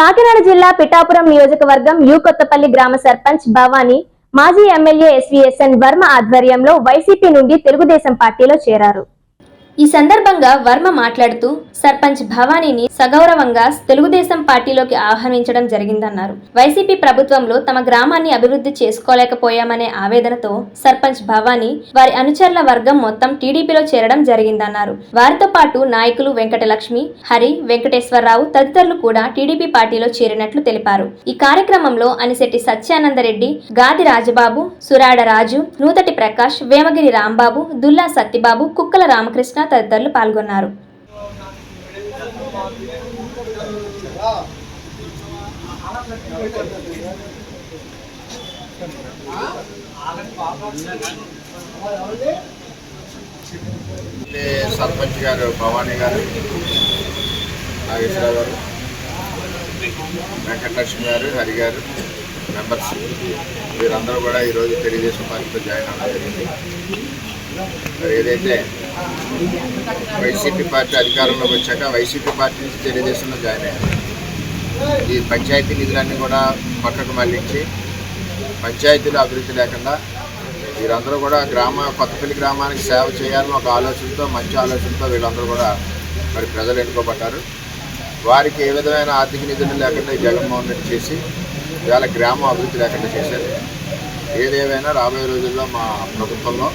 కాకినాడ జిల్లా పిఠాపురం నియోజకవర్గం యు కొత్తపల్లి గ్రామ సర్పంచ్ భవానీ మాజీ ఎమ్మెల్యే ఎస్వీఎస్ఎన్ వర్మ ఆధ్వర్యంలో వైసీపీ నుండి తెలుగుదేశం పార్టీలో చేరారు. ఈ సందర్భంగా వర్మ మాట్లాడుతూ సర్పంచ్ భవానీని సగౌరవంగా తెలుగుదేశం పార్టీలోకి ఆహ్వానించడం జరిగిందన్నారు. వైసీపీ ప్రభుత్వంలో తమ గ్రామాన్ని అభివృద్ధి చేసుకోలేకపోయామనే ఆవేదనతో సర్పంచ్ భవానీ వారి అనుచరుల వర్గం మొత్తం టీడీపీలో చేరడం జరిగిందన్నారు. వారితో పాటు నాయకులు వెంకటలక్ష్మి హరి వెంకటేశ్వరరావు తదితరులు కూడా టీడీపీ పార్టీలో చేరినట్లు తెలిపారు. ఈ కార్యక్రమంలో అనిశెట్టి సత్యానందరెడ్డి గాది రాజబాబు సురాడ రాజు నూతటి ప్రకాష్ వేమగిరి రాంబాబు దుల్లా సత్యబాబు కుక్కల రామకృష్ణ తదితరులు పాల్గొన్నారు. సర్పంచ్ గారు భవానీ గారు నాగేశ్వరరావు గారు వెంకటలక్ష్మి గారు హరి గారు మెంబర్స్ వీరందరూ కూడా ఈరోజు తెలుగుదేశం పార్టీతో జాయిన్ అవ్వడం జరిగింది. మరి ఏదైతే వైసీపీ పార్టీ అధికారంలోకి వచ్చాక వైసీపీ పార్టీ నుంచి తెలుగుదేశంలో జాయిన్ అయ్యారు. ఈ పంచాయతీ నిధులన్నీ కూడా పక్కకు మళ్ళించి పంచాయతీలు అభివృద్ధి లేకుండా వీరందరూ కూడా గ్రామ కొత్తపల్లి గ్రామానికి సేవ చేయాలని ఒక ఆలోచనతో మంచి ఆలోచనతో వీళ్ళందరూ కూడా మరి ప్రజలు ఎన్నుకోబడ్డారు. వారికి ఏ విధమైన ఆర్థిక నిధులు లేకుండా జగన్మోహన్ రెడ్డి చేసి ఇవాళ గ్రామం అభివృద్ధి లేకుండా చేశారు. ఏదేమైనా రాబోయే రోజుల్లో మా ప్రభుత్వంలో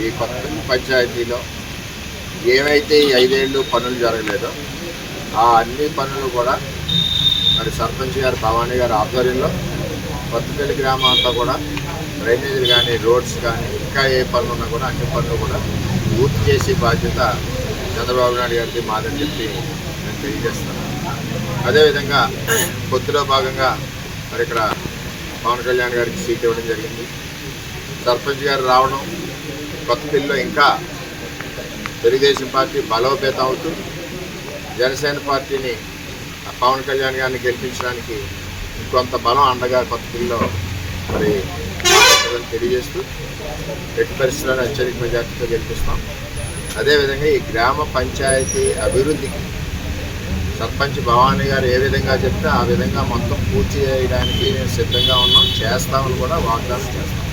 ఈ కొత్త పంచాయతీలో ఏవైతే ఈ ఐదేళ్ళు పనులు జరగలేదో ఆ అన్ని పనులు కూడా మరి సర్పంచ్ గారు భవానీ గారి ఆధ్వర్యంలో కొత్తపల్లి గ్రామం అంతా కూడా డ్రైనేజీలు కానీ రోడ్స్ కానీ ఇంకా ఏ పనులు ఉన్నా కూడా అన్ని పనులు కూడా పూర్తి చేసే బాధ్యత చంద్రబాబు నాయుడు గారికి మాదని చెప్పి నేను తెలియజేస్తాను అదేవిధంగా పొత్తులో భాగంగా మరి ఇక్కడ పవన్ కళ్యాణ్ గారికి సీట్ ఇవ్వడం జరిగింది. సర్పంచ్ గారు రావడం కొత్తపల్లిలో ఇంకా తెలుగుదేశం పార్టీ బలోపేతం అవుతూ జనసేన పార్టీని పవన్ కళ్యాణ్ గారిని గెలిపించడానికి ఇంకొంత బలం అండగా కొత్తపల్లిలో మరి తెలియజేస్తూ ఎట్టి పరిస్థితుల్లో అత్యధిక మెజార్టీతో గెలిపిస్తాం. అదేవిధంగా ఈ గ్రామ పంచాయతీ అభివృద్ధికి సర్పంచ్ భవానీ గారు ఏ విధంగా చెప్తే ఆ విధంగా మొత్తం పూర్తి చేయడానికి మేము సిద్ధంగా ఉన్నాం. చేస్తామని కూడా వాగ్దానం చేస్తాం.